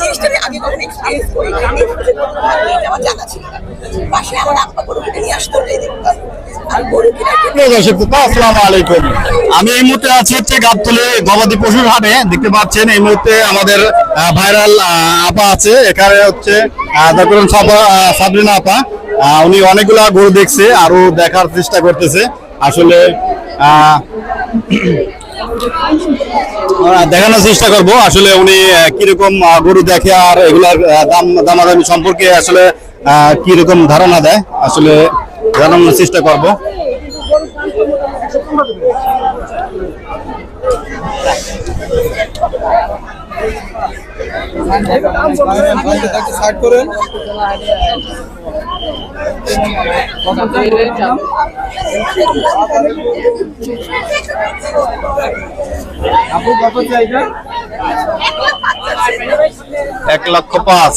জিনিসটা আমি এই মুহূর্তে আছি হচ্ছে গাবতলে গবাদি পশুর হাটে। দেখতে পাচ্ছেন এই মুহূর্তে আমাদের ভাইরাল আপা আছে। এখানে হচ্ছে আপা। উনি অনেকগুলা গরু দেখছে আরও দেখার চেষ্টা করতেছে। আসলে আহ, দেখানোর চেষ্টা করব। আসলে উনি কীরকম গরু দেখে আর এগুলার দাম, দামাদামি সম্পর্কে আসলে কীরকম ধারণা দেয়, আসলে জানানোর চেষ্টা করব। করেন আপু কত চাইছেন এক লক্ষ পাঁচ।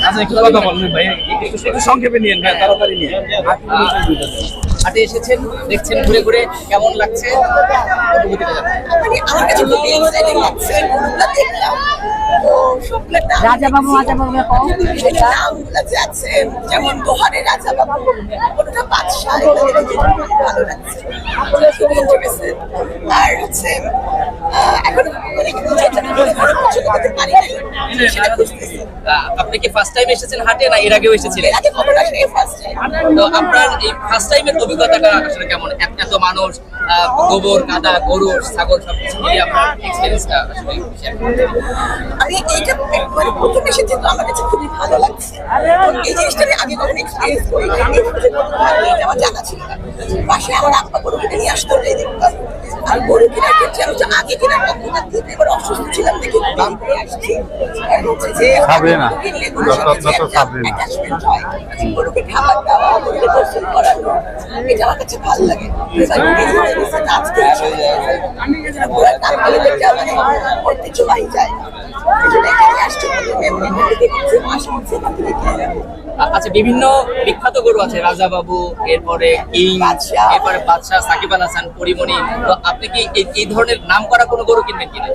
আচ্ছা একটু কথা বলেন ভাই একটু একটু সংক্ষেপে নিয়েন ভাই তাড়াতাড়ি নিয়ে হাটে এসেছেন দেখছেন ঘুরে ঘুরে কেমন লাগছে? অনুভূতিটা জানান। মানে আমার কাছে খুবই এক্সাইটিং লাগছে দেখলাম। তো সবগুলোর রাজা বাবু রাজা বাবু আছে যেমন দোহারে রাজা বাবু কোনটা বাদশাহ দেখে খুব ভালো লাগছে। আর হচ্ছে এখন মানে মনে আপনি কি ফার্স্ট টাইম এসেছেন হাটে না এর আগেও এসেছিলেন? তো আপনার এই ফার্স্ট টাইমের অভিজ্ঞতাটা আসলে কেমন? এত মানুষ গোবর কাদা গরু ছাগল সবকিছু মিলিয়ে আপনার এক্সপিরিয়েন্সটা আসলে আমি এইটা একবারে প্রথম এসেছি তো আমার কাছে খুবই ভালো লাগছে। এই জিনিসটা আমি আগে কখনো এক্সপিরিয়েন্স করি আমার জানা ছিল না। পাশে আমার আব্বা গরু নিয়ে আসতো দেখতাম আর গরু কেনার ক্ষেত্রে আমি আগে কেনার কখনো দিতে এবার অসুস্থ ছিলাম দেখে দাম করে আসছি। আর হচ্ছে যে সাবরিনা। গরু কিনলে গরুর সাথে যে ডক্টর একটা সাবরিনা। attachment হয়, গরুকে খাবার দেওয়া গরুকে গোসল করানো এটা আমার কাছে ভালো লাগে। হয়ে আজকে এসে ঘোড়ার নাম বলে দেখতে মানে ঐতিহ্যবাহী যায়। এটা দেখে আমি আসছি প্রথমে মনে করে দেখছি মাসে হচ্ছে দেখে আ- আচ্ছা বিভিন্ন বিখ্যাত গরু আছে রাজা বাবু এরপরে কিং। এরপরে বাদশাহ সাকিব আল হাসান পরিমণি। তো আপনি কি এই- ধরনের নাম করা কোনো গরু কিনবেন কিনা?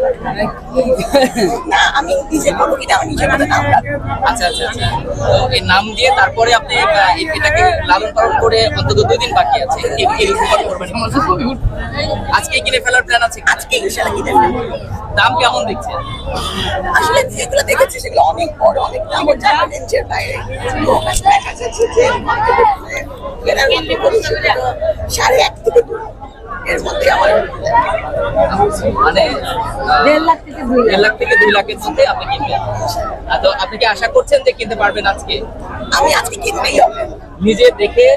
না আমি নিজের গরু কিনে আমার নিজের মতো নাম আচ্ছা আচ্ছা আচ্ছা। তো এই নাম দিয়ে তারপরে আপনি এটাকে লালন পালন করে অন্তত দুই দিন বাকি আছে। আজকে কিনে ফেলার প্ল্যান আছে আজকে ইনশাল্লাহ কিনে দাম কেমন দেখছেন? আসলে যেগুলো দেখেছি সেগুলো অনেক বড় অনেক দাম। রেঞ্জের বাইরে। সাড়ে এর মধ্যে আমার মানে দেড় লাখ থেকে দেড় লাখ থেকে দুই লাখের আপনি তো আপনি কি আশা করছেন যে কিনতে পারবেন আজকে? আমি আজকে কিনবেই হবে। নিজে দেখে।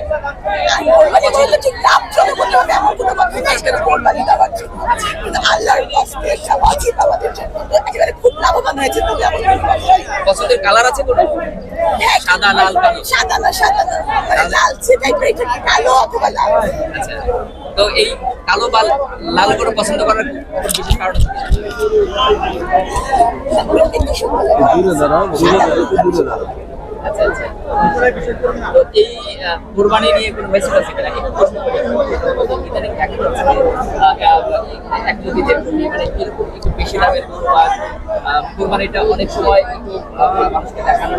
পছন্দের কালার আছে কোনো? হ্যাঁ, সাদা, লাল, কালো। সাদা না সাদা না। মানে লালচে টাইপের কালো অথবা লাল? আচ্ছা তো এই কালো বা লাল করে পছন্দ করার বিশেষ কারণ। দূরে দাঁড়াও দূরে দাঁড়াও। আচ্ছা আচ্ছা। এই কোরবানি নিয়ে কোনো মেসেজ আছে কিনা? এক নদীতে মানে বেশি দামের গরু অনেক সময় মানুষকে দেখানোর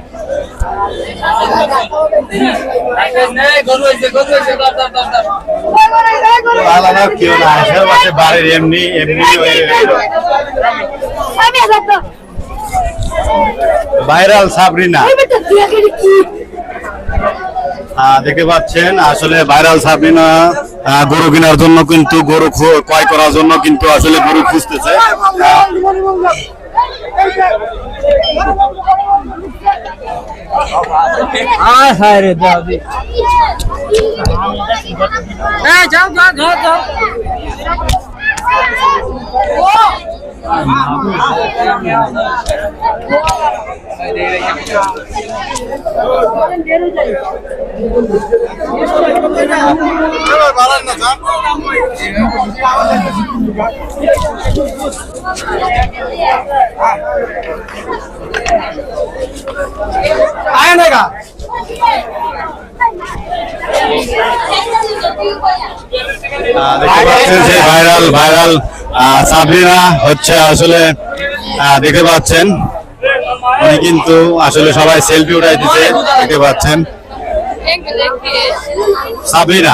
ভাইরাল সাবরিনা। দেখতে পাচ্ছেন, আসলে ভাইরাল সাবরিনা গরু কেনার জন্য কিন্তু গরু ক্রয় করার জন্য কিন্তু আসলে গরু খুঁজতেছে। আহ, যাও যাও যাও যাও। আহ, দেখতে পাচ্ছেন যে ভাইরাল ভাইরাল সাবরিনা হচ্ছে আসলে দেখতে পাচ্ছেন। উনি কিন্তু আসলে সবাই সেলফি উঠাই দিচ্ছে দেখতে পাচ্ছেন। সাবরিনা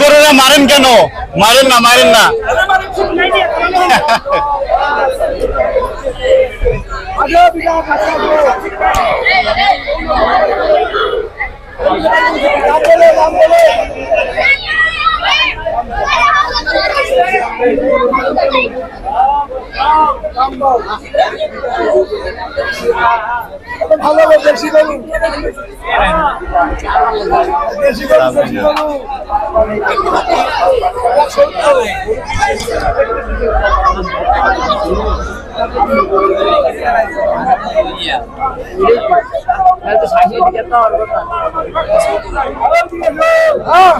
গরুরা মারেন কেন? মারেন না মারেন না। ভালো বেশি বলুন বেশি বলুন বেশি বলুন তাহলে তো সাহিয়ে দিকে তো আর কথা হ্যাঁ